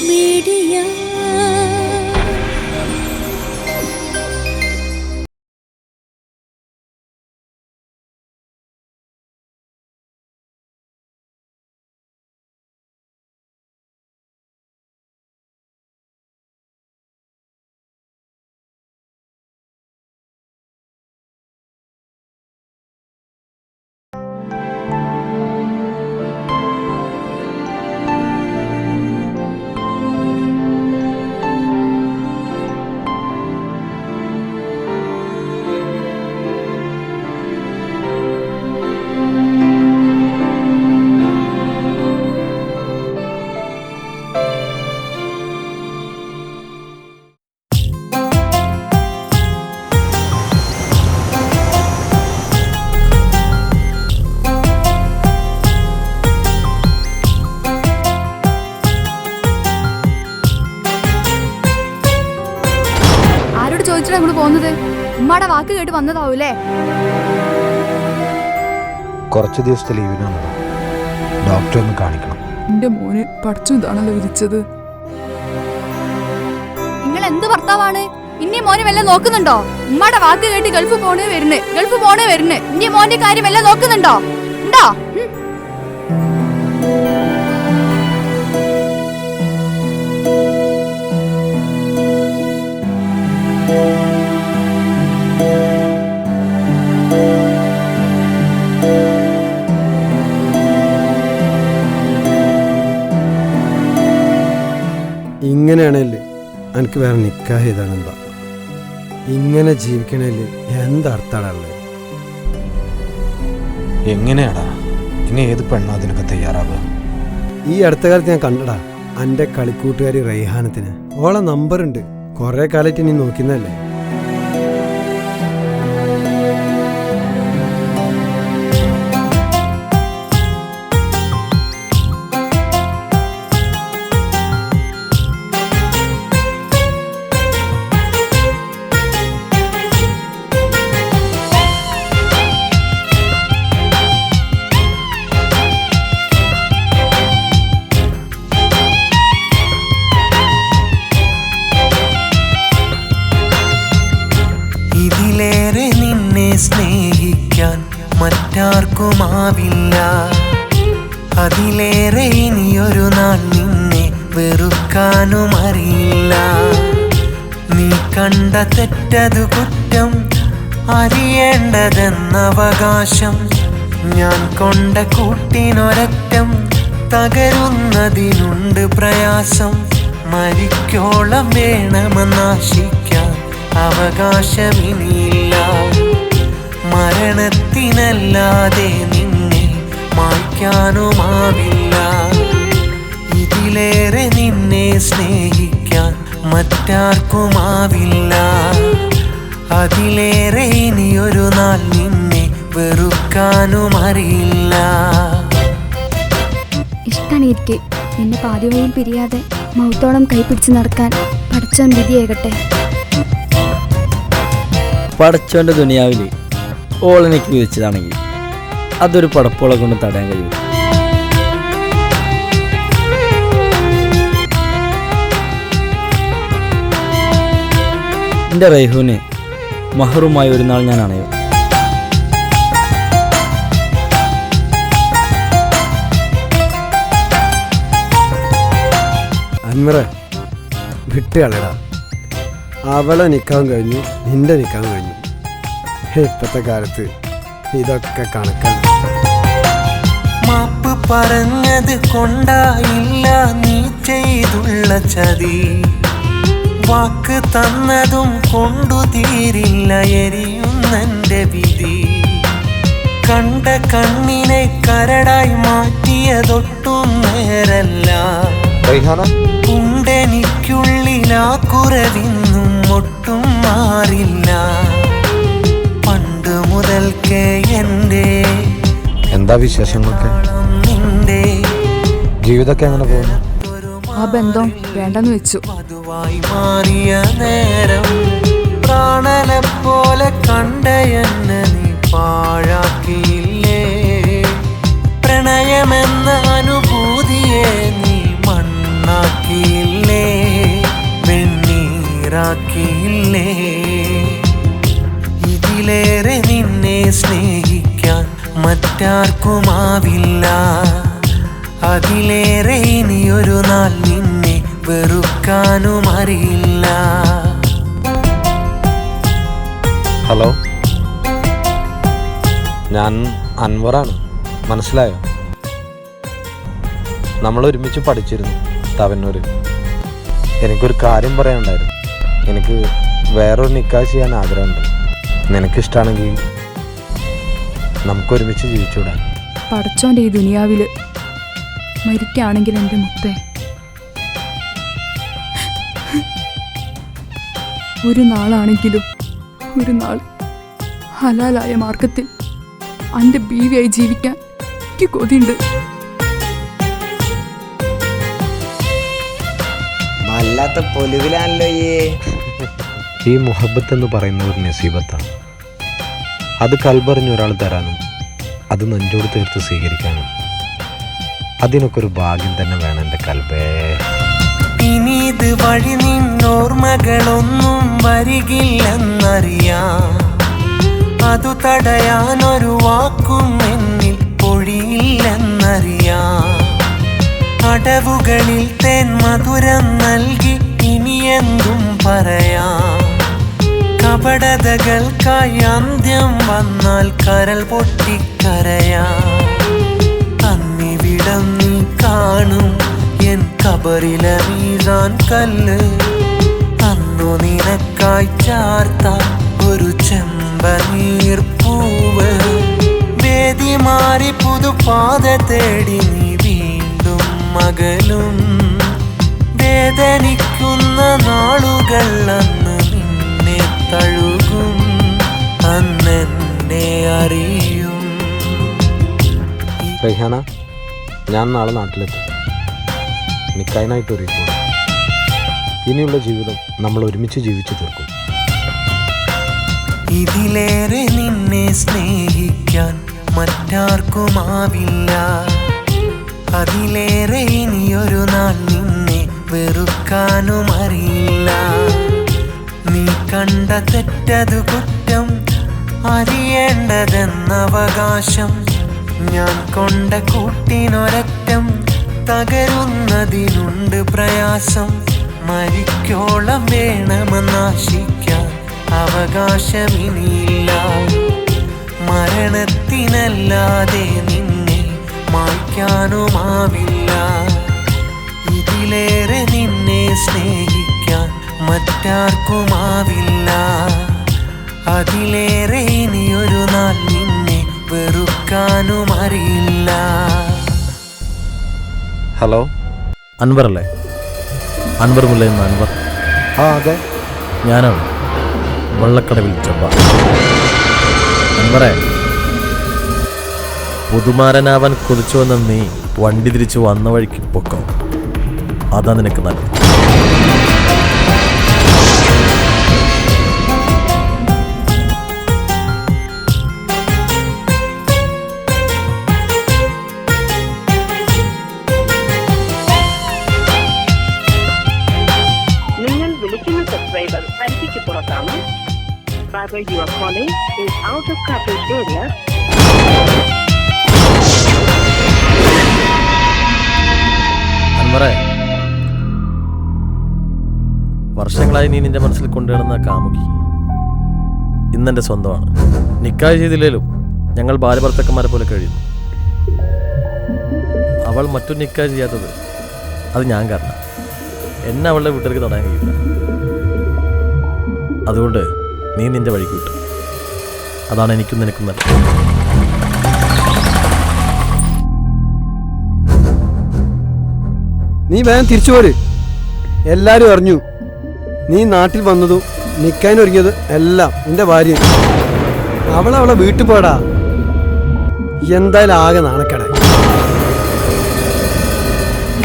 Media. വാക്ക് കേട്ട് വന്നതാവൂലേ? കുറച്ച് ദിവസത്തെ ലീവിനാണ് ഡോക്ടറെ ഒന്ന് കാണിക്കണം. എന്റെ മോനെ പഠിച്ചു ഇതാണല്ലോ വിധിച്ചത്. നിങ്ങൾ എന്ത് ഭർത്താവാണ്? ഇനി മോനെ വല്ല നോക്കുന്നുണ്ടോ? ഉമ്മയുടെ വാക്ക് കേട്ട് ഗൾഫ് പോണേ വരുന്നേ. ഗൾഫ് പോണേ വരുന്നേ. ഇനി മോന്റെ കാര്യം വല്ല നോക്കുന്നുണ്ടോ? ഉണ്ടോ? ഉം. ഇങ്ങനെയാണല്ലേ എനിക്ക് വേറെ നിക്കാഹ് ചെയ്താണ് എന്താ ഇങ്ങനെ ജീവിക്കണേൽ എന്തർത്ഥാണുള്ളത് എങ്ങനെയാടാ? ഇനി ഏത് പെണ്ണാ അതിനൊക്കെ തയ്യാറാവുക? ഈ അടുത്ത കാലത്ത് ഞാൻ കണ്ടടാ എന്റെ കളിക്കൂട്ടുകാരി റൈഹാനത്തിന് ഓളെ നമ്പറുണ്ട്. കുറെ കാലമായിട്ട് നീ നോക്കുന്നതല്ലേ വെറുക്കാനും അറിയില്ല നീ കണ്ട തെറ്റത് കുറ്റം അറിയേണ്ടതെന്ന അവകാശം ഞാൻ കൊണ്ട കൂട്ടിനൊരറ്റം തകരുന്നതിനുണ്ട് പ്രയാസം. മരിക്കോളം വേണമെന്നാശിക്കാൻ അവകാശമിനിയില്ല. മറ്റാർക്കുമാവില്ല അതിലേറെ ഇനിയൊരു നാൾ നിന്നെ വെറുക്കാനും അറിയില്ല. ഇഷ്ടാണ് എനിക്ക് നിന്നെ പാതിവഴിയിൽ പിരിയാതെ മൗത്തോളം കൈപിടിച്ച് നടക്കാൻ പഠിച്ചോൻ വിധിയേകട്ടെ പടച്ചോന്റെ ദുനിയാവിൽ ഓളെനിക്ക് വിധിച്ചതാണെങ്കിൽ അതൊരു പടപ്പോളെ കൊണ്ട് തടയാൻ കഴിയും. എന്റെ റൈഹുവിന് മഹറുമായി ഒരു നാൾ ഞാൻ അണയും. അൻവറ വിട്ട് കളയടാ. അവളെ നിൽക്കാൻ കഴിഞ്ഞു നിന്റെ നിൽക്കാൻ കഴിഞ്ഞു. ഇപ്പോഴത്തെ കാലത്ത് ഇതൊക്കെ കണക്കാണ്. മാപ്പ് പറഞ്ഞത് കൊണ്ടായില്ല നീ ചെയ്തുള്ള ചതി. വാക്ക് തന്നതും കൊണ്ടു തീരില്ല എരിയുന്നെന്റെ വിധി. കണ്ട കണ്ണിനെ കരടായി മാറ്റിയതൊട്ടും നേരല്ല. ഉണ്ടെനിക്കുള്ളിലാ കുറവിന്നും ഒട്ടും മാറില്ല. പണ്ട് മുതൽക്കേ എന്റെ എന്താ വിശേഷങ്ങളൊക്കെ? ജീവിതമൊക്കെ എങ്ങനെ പോകുന്നു? ആ ബന്ധം വേണ്ടെന്ന് വെച്ചു. മാറിയ നേരം പ്രാണനെ പോലെ കണ്ട നീ പാഴാക്കിയില്ലേ? പ്രണയമെന്ന അനുഭൂതിയെ നീ മണ്ണാക്കിയില്ലേ? വെണ്ണീറാക്കിയില്ലേ? ഇതിലേറെ നിന്നെ സ്നേഹിക്കാൻ മറ്റാർക്കുമാവില്ല. അതിലേറെ ഒരു നാൾ നിന്നെ വെറുക്കാനും അറിയില്ല. ഹലോ? ഞാൻ അൻവറാണ്. മനസ്സിലായോ? നമ്മൾ ഒരുമിച്ച് പഠിച്ചിരുന്നു തവന്നൂർ എനിക്കൊരു കാര്യം പറയാനുണ്ടായിരുന്നു. എനിക്ക് വേറൊരു നിക്കാഹ് ചെയ്യാൻ ആഗ്രഹമുണ്ട്. നിനക്കിഷ്ടമാണെങ്കിൽ നമുക്കൊരുമിച്ച് ഒരുമിച്ച് പഠിച്ചോണ്ട് ഈ ദുനിയാവിൽ മരിക്കാണെങ്കിൽ എന്റെ മുത്തേ. ഒരു നാളാണെങ്കിലും ഒരു നാൾ ഹലാലായ മാർഗത്തിൽ എന്റെ ബീവിയായി ജീവിക്കാൻ എനിക്ക് കൊതിയുണ്ട്. വല്ലാത്ത പൊലിവിലാണല്ലോ ഈ. ഈ മുഹബത്ത് എന്ന് പറയുന്ന ഒരു നസീബത്താണ്. അത് കൽബറിഞ്ഞ ഒരാൾ തരാനും അത് നെഞ്ചോട് തീർത്ത് സ്വീകരിക്കാനും. അതിനൊക്കെ ഒരു ഭാഗ്യം തന്നെ വേണം എന്റെ കൽബേ. ഇനിത് വഴി നിന്നോർമ്മകളൊന്നും വരികില്ലെന്നറിയാം. അതു തടയാനൊരു വാക്കും എന്നിൽ പൊഴിയില്ലെന്നറിയാം. അടവുകളിൽ തേൻ മധുരം നൽകി ഇനി എന്തും പറയാം. കപടതകൾക്കായി അന്ത്യം വന്നാൽ കരൾ പൊട്ടിക്കരയാം. അന്നിവിടം നീ കാണും. എൻ കബറിലെ വീഴാൻ കല്ല്. അന്നു നിനക്കായി ചാർത്ത ഒരു ചെമ്പനീർ പൂവ്. വേദി മാറി പുതുപാത തേടി നീ വീണ്ടും മകലും വേദനിക്കുന്ന നാളുകൾ അന്ന് നിന്നെ തഴുകും. അന്നെന്നെ അറിയും. ഞാൻ നാളെ നാട്ടിലെത്തും. നിൽക്കാനായിട്ട് ഒരുക്കും ഇനിയുള്ള ജീവിതം നമ്മൾ ഒരുമിച്ച് ജീവിച്ചു തീർക്കും. ഇതിലേറെ നിന്നെ സ്നേഹിക്കാൻ മറ്റാർക്കുമാവില്ല. അതിലേറെ ഇനിയൊരു നാൾ നിന്നെ വെറുക്കാനും അറിയില്ല നീ കണ്ട തെറ്റത് കുറ്റം അറിയേണ്ടതെന്നവകാശം ഞാൻ കൊണ്ട കൂട്ടിനൊരറ്റം തകരുന്നതിനുണ്ട് പ്രയാസം. മരിക്കോളം വേണമെന്നാശിക്കാൻ അവകാശമിനിയില്ല. മരണത്തിനല്ലാതെ നിന്നെ മായ്ക്കാനുമാവില്ല. ഇതിലേറെ നിന്നെ സ്നേഹിക്കാൻ മറ്റാർക്കുമാവില്ല. അതിലേറെ അറിയില്ല. ഹലോ? അൻവർ അല്ലേ അൻവർ മുല്ല എന്ന അൻവർ. ആ അതെ. ഞാനാണ് വള്ളക്കടവിൽ ചൊവ്വ. അൻവറെ പുതുമാരനാവാൻ കൊതിച്ചു വന്ന നീ വണ്ടി തിരിച്ചു വന്ന വഴിക്ക് പൊക്കോ. അതാ നിനക്ക് നല്ലത്. Driver you are calling is out of coverage area. വർഷങ്ങളായി നീ നിന്റെ മനസ്സിൽ കൊണ്ടുവരുന്ന കാമുകി ഇന്നെന്റെ സ്വന്തമാണ്. നിക്കായ് ചെയ്തില്ലേലും ഞങ്ങൾ ബാലഭർത്തക്കന്മാരെ പോലെ കഴിയുന്നു. അവൾ മറ്റു നിക്കായ് ചെയ്യാത്തത് അത് ഞാൻ കാരണം. എന്നെ അവളുടെ വീട്ടിലേക്ക് തടയാൻ കഴിയില്ല. അതുകൊണ്ട് നീ നിന്റെ വഴിക്ക് വിട്ടു അതാണ് എനിക്കും നിനക്കും നല്ലത് നീ വേഗം തിരിച്ചു പോര്. എല്ലാരും അറിഞ്ഞു. നീ നാട്ടിൽ വന്നതും നിൽക്കാൻ ഒരുങ്ങിയത് എല്ലാം നിന്റെ ഭാര്യ അവളെ അവളെ വീട്ടിൽ പോടാ. എന്തായാലും ആകെ നാണക്കട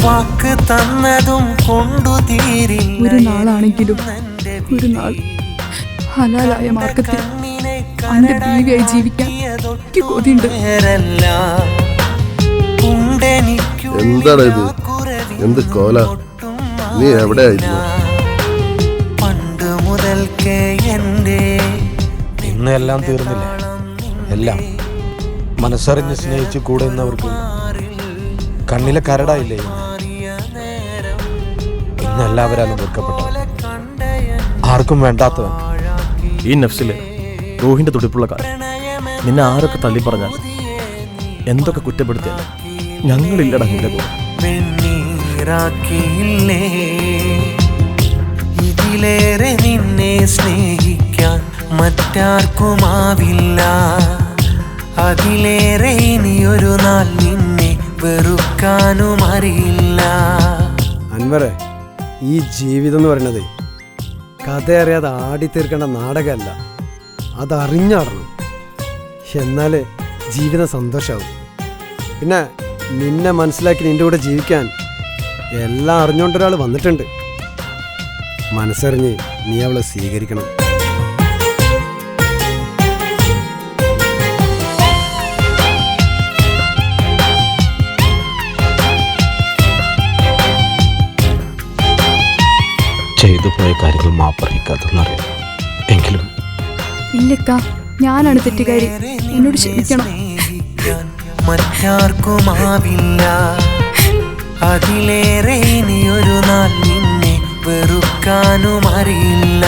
വാക്ക് തന്നതും കൊണ്ടു ഒരു നാളാണെങ്കിലും ഒരു നാൾ ഹലാലായ മാർഗത്തിൽ അവന്റെ ബീവിയായി ജീവിക്കാൻ എനിക്ക് കൊതിയുണ്ട്. എന്താണ് ഇത്? എന്ത് കോല? നീ എവിടെയായിരുന്നു? പണ്ട് മുതൽക്കേ എന്റെ ഇന്ന് എല്ലാം തീർന്നില്ല. എല്ലാം മനസ്സറിഞ്ഞ് സ്നേഹിച്ച് കൂടെ നിന്നവർക്ക് കണ്ണിലെ കരടായില്ലേ ഇന്ന്? എല്ലാവരാലും ആർക്കും വേണ്ടാത്തവൻ ഈ നഫ്സിലെ റൂഹിന്റെ തുടിപ്പുള്ള കാലം നിന്നെ ആരൊക്കെ തള്ളി പറഞ്ഞാൽ എന്തൊക്കെ കുറ്റപ്പെടുത്തിയാൽ ഞങ്ങളില്ലടാ നിന്റെ കൂടെ. ഇതിലേറെ നിന്നെ സ്നേഹിക്കാൻ മറ്റാർക്കുമാവില്ല. അതിലേറെ ഇനിയൊരു നാൾ നിന്നെ വെറുക്കാനും അറിയില്ല അൻവറെ ഈ ജീവിതം എന്ന് പറയുന്നത് കഥ അറിയാതെ ആടിത്തീർക്കേണ്ട നാടകമല്ല. അതറിഞ്ഞാടണം. എന്നാൽ ജീവിതം സന്തോഷമാവും പിന്നെ നിന്നെ മനസ്സിലാക്കി നിന്റെ കൂടെ ജീവിക്കാൻ എല്ലാം അറിഞ്ഞുകൊണ്ടൊരാൾ വന്നിട്ടുണ്ട്. മനസ്സറിഞ്ഞ് നീ അവളെ സ്വീകരിക്കണം. ചെയ്തു പോയ കാര്യങ്ങൾ മാപ്പറിയിക്കാതെന്നറിയാം എങ്കിലും ഇല്ലക്ക ഞാനാണ് തെറ്റുകാരി. എന്നോട് ക്ഷമിക്കണം. മറ്റാർക്കുമാവില്ല. അതിലേറെ ഇനിയൊരു നാൾ നിന്നെ വെറുക്കാനും അറിയില്ല